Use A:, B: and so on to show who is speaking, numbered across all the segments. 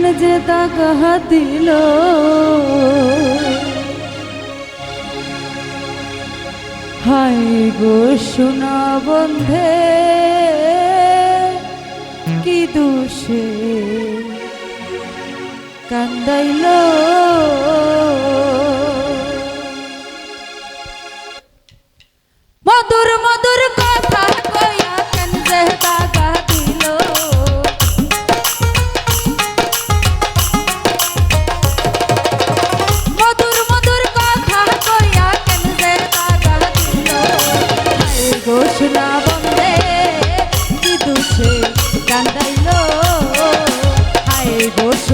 A: প্রাণ যে তাকাহ দিল। হাই গো শোনা বন্ধে কি দোষে কান্দাইল।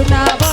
A: na. Boca.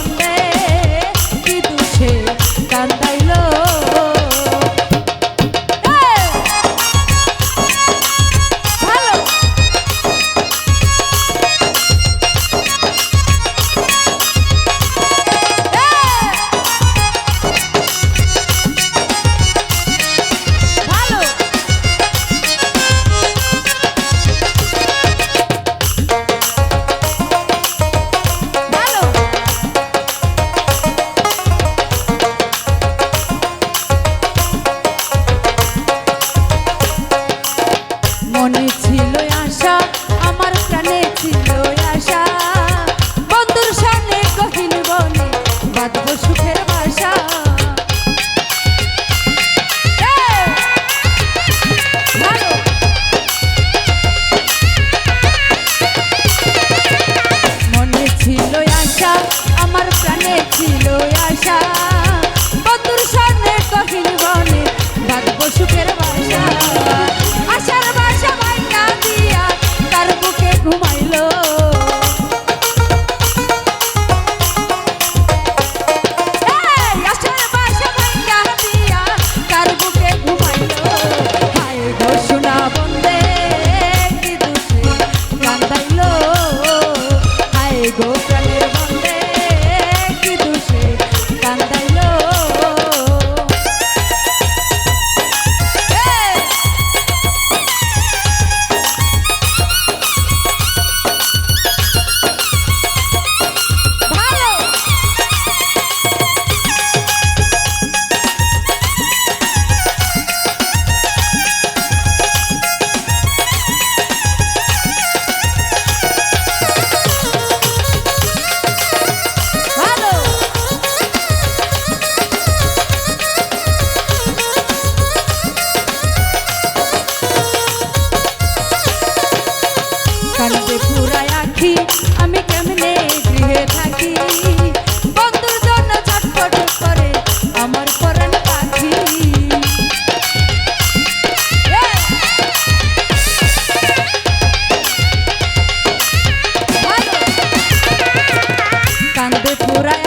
A: ফুরায়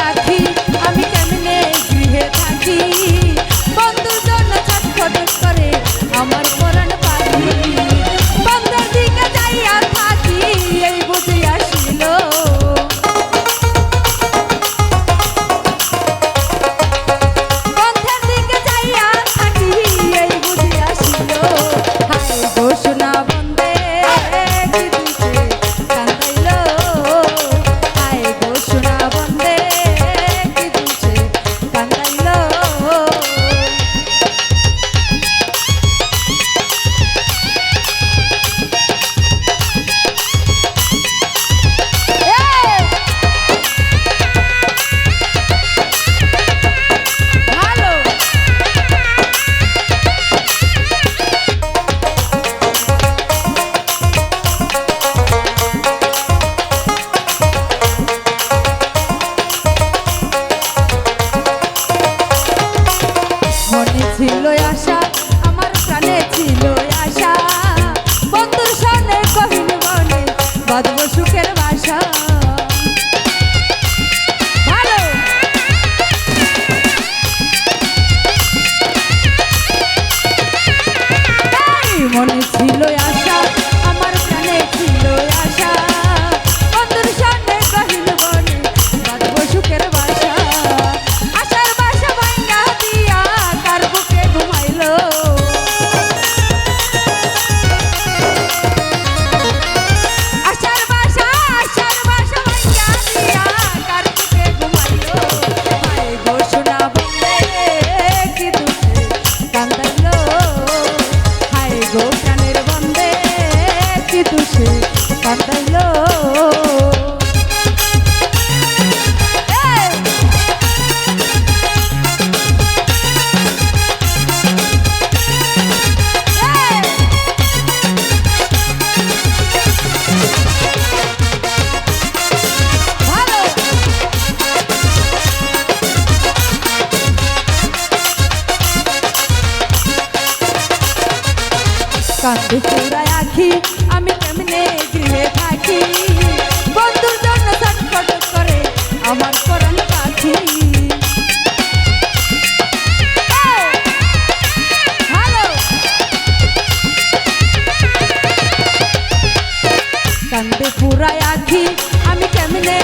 A: আমি কেমনে গৃহে থাকি? বন্ধুর জন্য ছটফট করে আমার করণ পাখি। কান্দে পুরায় আখি আমি কেমনে